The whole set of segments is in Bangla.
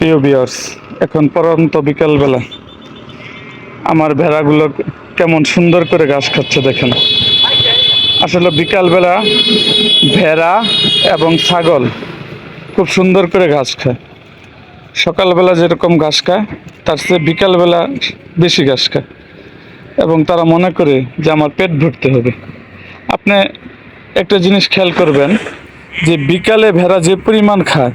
প্রিয় বিয়ার্স এখন পরন্ত বিকালবেলা আমার ভেড়াগুলো কেমন সুন্দর করে ঘাস খাচ্ছে দেখেন। আসলে বিকালবেলা ভেড়া এবং ছাগল খুব সুন্দর করে ঘাস খায়। সকালবেলা যেরকম ঘাস খায়, তার চেয়ে বিকালবেলা বেশি ঘাস খায় এবং তারা মনে করে যে আমার পেট ভরতে হবে। আপনি একটা জিনিস খেয়াল করবেন যে বিকালে ভেড়া যে পরিমাণ খায়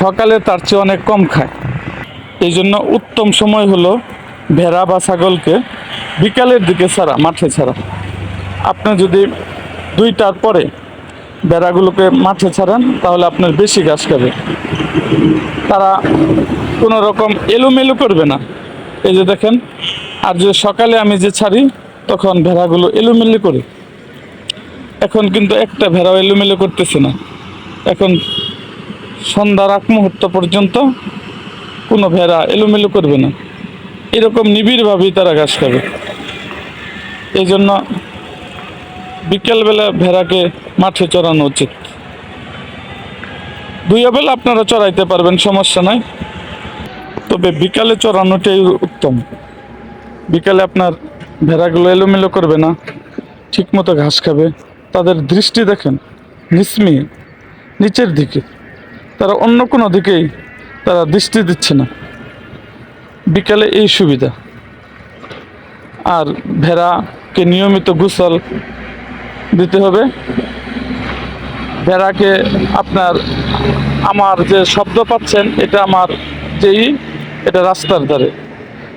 সকালে তার চেয়ে অনেক কম খায়। এই জন্য উত্তম সময় হলো ভেড়া বা ছাগলকে বিকালের দিকে ছাড়া, মাঠে ছাড়া। আপনি যদি দুইটার পরে ভেড়াগুলোকে মাঠে ছাড়েন, তাহলে আপনার বেশি ঘাস খাবে। তারা কোনো রকম এলোমেলো করবে না। এই যে দেখেন, আর যে সকালে আমি যে ছাড়ি, তখন ভেড়াগুলো এলোমেলো করে। এখন কিন্তু একটা ভেড়াও এলোমেলো করতেছে না। এখন সন্ধ্যার আগ মুহূর্ত পর্যন্ত কোনো ভেড়া এলোমেলো করবে না। এরকম নিবিড়ভাবেই তারা ঘাস খাবে। এই জন্য বিকেলবেলা ভেড়াকে মাঠে চড়ানো উচিত। দুই বেলা আপনারা চড়াইতে পারবেন, সমস্যা নাই। তবে বিকালে চড়ানোটাই উত্তম। বিকালে আপনার ভেড়াগুলো এলোমেলো করবে না, ঠিকমতো ঘাস খাবে। তাদের দৃষ্টি দেখেন নিচের দিকে। তারা অন্য কোনো দিকেই তারা দৃষ্টি দিচ্ছে না। বিকালে এই সুবিধা। আর ভেড়াকে নিয়মিত গোসল দিতে হবে। ভেড়াকে আপনার আমার যে শব্দ পাচ্ছেন, এটা আমার যেই, এটা রাস্তার ধারে।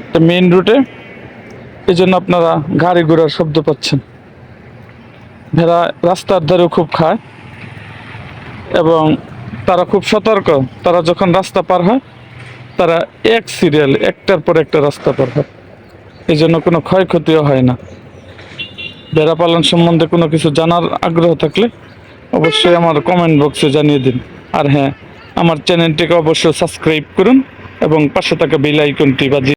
এটা মেইন রুটে এই জন্য আপনারা গাড়ি ঘোড়ার শব্দ পাচ্ছেন। ভেড়া রাস্তার ধারেও খুব খায়। এবং তারা খুব সতর্ক। তারা যখন রাস্তা পার হয়, তারা এক সিরিয়াল একটার পর একটা রাস্তা পার হয়। এই জন্য কোনো ক্ষয়ক্ষতিও হয় না। ভেড়া পালন সম্বন্ধে কোনো কিছু জানার আগ্রহ থাকলে অবশ্যই আমার কমেন্ট বক্সে জানিয়ে দিন। আর হ্যাঁ আমার চ্যানেলটিকে অবশ্যই সাবস্ক্রাইব করুন এবং পাশে থাকা বেল আইকনটি বাজিয়ে